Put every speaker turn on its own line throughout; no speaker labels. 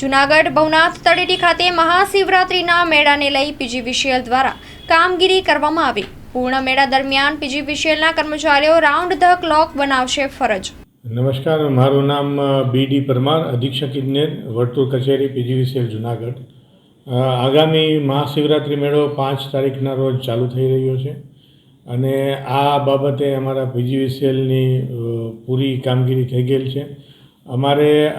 જુનાગઢ ભવનાથ તળેટી ખાતે મહાશિવરાત્રિના મેળાને લઈ પીજીવીસીએલ દ્વારા કામગીરી કરવામાં આવી. પૂર્ણ મેળા દરમિયાન પીજીવીસીએલના કર્મચારીઓ રાઉન્ડ ધ ક્લોક બનાવશે ફરજ.
નમસ્કાર, મારું નામ બી ડી પરમાર, અધિક્ષક ઇજનેર, વર્તુળ કચેરી પીજીવીસીએલ જુનાગઢ. આગામી મહાશિવરાત્રિ મેળો પાંચ તારીખના રોજ ચાલુ થઈ રહ્યો છે અને આ બાબતે અમારા પીજીવીસીએલની પૂરી કામગીરી થઈ ગયેલ છે. અમારે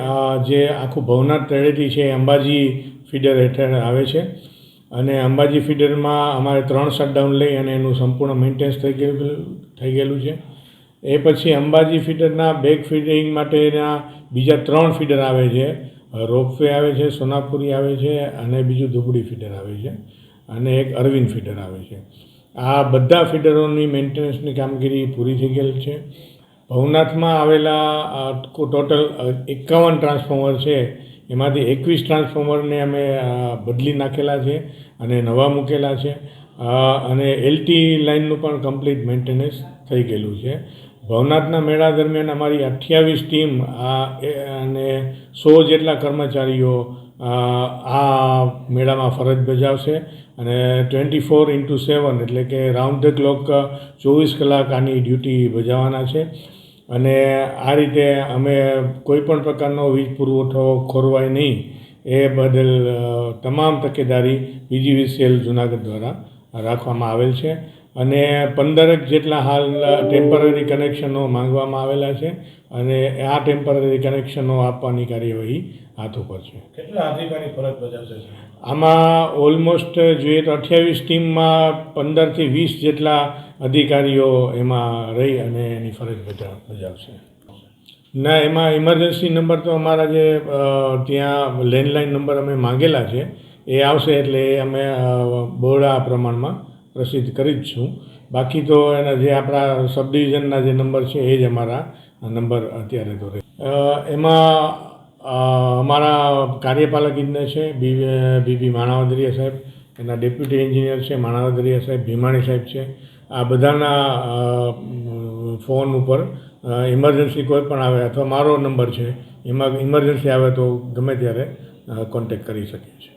જે આખું ભવનાથ તળેટી છે એ અંબાજી ફીડર હેઠળ આવે છે. અને અંબાજી ફીડરમાં અમારે ત્રણ શટડાઉન લઈ અને એનું સંપૂર્ણ મેન્ટેનન્સ થઈ ગયેલું થઈ ગયેલું છે. એ પછી અંબાજી ફીડરના બેક ફીડિંગ માટેના બીજા ત્રણ ફીડર આવે છે. રોપવે આવે છે, સોનાપુરી આવે છે અને બીજું ધુબડી ફીડર આવે છે અને એક અરવિંદ ફીડર આવે છે. આ બધા ફીડરોની મેન્ટેનન્સની કામગીરી પૂરી થઈ ગયેલ છે. ભવનાથમાં આવેલા ટોટલ એકાવન ટ્રાન્સફોર્મર છે. એમાંથી એકવીસ ટ્રાન્સફોર્મરને અમે બદલી નાખેલા છે અને નવા મૂકેલા છે. અને એલટી લાઇનનું પણ કમ્પ્લીટ મેન્ટેનન્સ થઈ ગયેલું છે. ભવનાથના મેળા દરમિયાન અમારી અઠ્યાવીસ ટીમ અને સો જેટલા કર્મચારીઓ આ મેળામાં ફરજ બજાવશે અને ટ્વેન્ટી ફોર ઇન્ટુ સેવન એટલે કે રાઉન્ડ ધ ક્લોક ચોવીસ કલાક આની ડ્યુટી બજાવવાના છે. અને આ રીતે અમે કોઈ પણ પ્રકારનો વીજ પુરવઠો ખોરવાય નહીં, એ બદલ તમામ તકેદારી પીજીવીસીએલ જુનાગઢ દ્વારા રાખવામાં આવેલ છે. અને પંદરક જેટલા હાલ ટેમ્પરરી કનેક્શનો માંગવામાં આવેલા છે અને આ ટેમ્પરરી કનેક્શનો આપવાની કાર્યવાહી હાથ ઉપર છે.
કેટલા અધિકારી ફરજ બજાવશે
આમાં ઓલમોસ્ટ જોઈએ તો અઠ્યાવીસ ટીમમાં પંદરથી વીસ જેટલા અધિકારીઓ એમાં રહી અને એની ફરજ બજા બજાવશે. ના એમાં ઇમરજન્સી નંબર તો અમારા જે ત્યાં લેન્ડલાઇન નંબર અમે માંગેલા છે. એ આવશે એટલે એ અમે અ, આ પ્રમાણમાં પ્રસિદ્ધ કરી જ છું. બાકી તો એના જે આપણા સબ ડિવિઝનના જે નંબર છે એ જ અમારા નંબર અત્યારે તો એમાં અમારા કાર્યપાલક ઇજનેર છે, બી બીબી માણાવદરિયા સાહેબ, એના ડેપ્યુટી એન્જિનિયર છે, માણાવદરિયા સાહેબ, ભીમાણી સાહેબ છે. આ બધાના ફોન ઉપર ઇમરજન્સી કોઈ પણ આવે અથવા મારો નંબર છે, એમાં ઇમરજન્સી આવે તો ગમે ત્યારે કોન્ટેક્ટ કરી શકીએ છીએ.